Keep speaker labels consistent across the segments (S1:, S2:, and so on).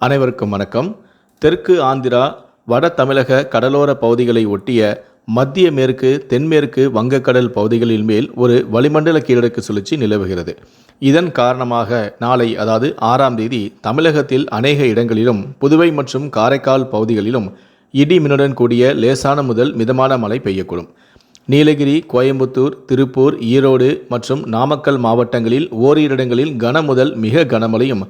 S1: அனைவருக்கும் வணக்கம். தெற்கு ஆந்திரா வட தமிழக கடலோர பகுதிகளை ஒட்டிய மத்திய மேற்கு தென்மேற்கு வங்கக்கடல் பகுதிகளின் மேல் ஒரு வளிமண்டல கீழடுக்கு சுழற்சி நிலவுகிறது. இதன் காரணமாக நாளை அதாவது ஆறாம் தேதி தமிழகத்தில் அநேக இடங்களிலும் புதுவை மற்றும் காரைக்கால் பகுதிகளிலும் இடி மின்னுடன் கூடிய லேசான முதல் மிதமான மழை பெய்யக்கூடும். நீலகிரி கோயம்புத்தூர் திருப்பூர் ஈரோடு மற்றும் நாமக்கல் மாவட்டங்களில் ஓரிரு இடங்களில் கன முதல் மிக கனமழையும்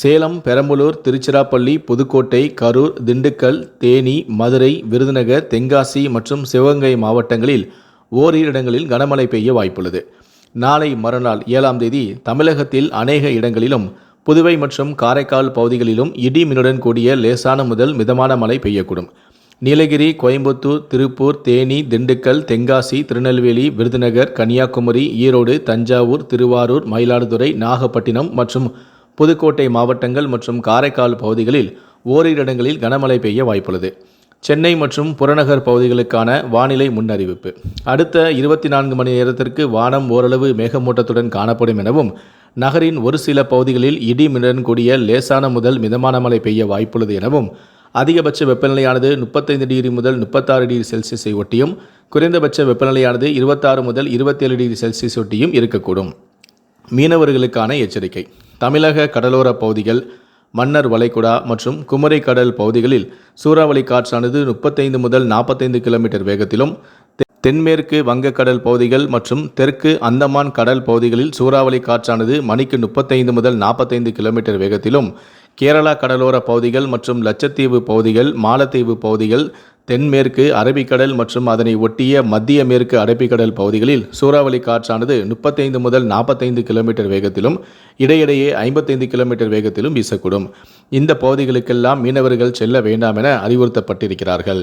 S1: சேலம் பெரம்பலூர் திருச்சிராப்பள்ளி புதுக்கோட்டை கரூர் திண்டுக்கல் தேனி மதுரை விருதுநகர் தென்காசி மற்றும் சிவகங்கை மாவட்டங்களில் ஓரிரு இடங்களில் கனமழை பெய்ய வாய்ப்புள்ளது. நாளை மறுநாள் ஏழாம் தேதி தமிழகத்தில் அநேக இடங்களிலும் புதுவை மற்றும் காரைக்கால் பகுதிகளிலும் இடி மின்னுடன் கூடிய லேசான முதல் மிதமான மழை பெய்யக்கூடும். நீலகிரி கோயம்புத்தூர் திருப்பூர் தேனி திண்டுக்கல் தென்காசி திருநெல்வேலி விருதுநகர் கன்னியாகுமரி ஈரோடு தஞ்சாவூர் திருவாரூர் மயிலாடுதுறை நாகப்பட்டினம் மற்றும் புதுக்கோட்டை மாவட்டங்கள் மற்றும் காரைக்கால் பகுதிகளில் ஓரிரு இடங்களில் கனமழை பெய்ய வாய்ப்புள்ளது. சென்னை மற்றும் புறநகர் பகுதிகளுக்கான வானிலை முன்னறிவிப்பு. அடுத்த இருபத்தி நான்கு மணி நேரத்திற்கு வானம் ஓரளவு மேகமூட்டத்துடன் காணப்படும் எனவும் நகரின் ஒரு சில பகுதிகளில் இடி மின்னுடன் கூடிய லேசான முதல் மிதமான மழை பெய்ய வாய்ப்புள்ளது எனவும் அதிகபட்ச வெப்பநிலையானது முப்பத்தைந்து டிகிரி முதல் முப்பத்தாறு டிகிரி செல்சியஸை ஒட்டியும் குறைந்தபட்ச வெப்பநிலையானது இருபத்தாறு முதல் இருபத்தேழு டிகிரி செல்சியஸ் ஒட்டியும் இருக்கக்கூடும். மீனவர்களுக்கான எச்சரிக்கை. தமிழக கடலோர பகுதிகள் மன்னர் வளைகுடா மற்றும் குமரி கடல் பகுதிகளில் சூறாவளி காற்றானது முப்பத்தைந்து முதல் நாற்பத்தைந்து கிலோமீட்டர் வேகத்திலும் தெ- தென்மேற்கு வங்கக்கடல் பகுதிகள் மற்றும் தெற்கு அந்தமான் கடல் பகுதிகளில் சூறாவளி காற்றானது மணிக்கு முப்பத்தைந்து முதல் நாற்பத்தைந்து கிலோமீட்டர் வேகத்திலும் கேரளா கடலோர பகுதிகள் மற்றும் லட்சத்தீவு பகுதிகள் மாலத்தீவு பகுதிகள் தென்மேற்கு அரபிக்கடல் மற்றும் அதனை ஒட்டிய மத்திய மேற்கு அரபிக்கடல் பகுதிகளில் சூறாவளி காற்றானது முப்பத்தைந்து முதல் நாற்பத்தைந்து கிலோமீட்டர் வேகத்திலும் இடையிடையே ஐம்பத்தைந்து கிலோமீட்டர் வேகத்திலும் வீசக்கூடும். இந்த பகுதிகளுக்கெல்லாம் மீனவர்கள் செல்ல வேண்டாம் என அறிவுறுத்தப்பட்டிருக்கிறார்கள்.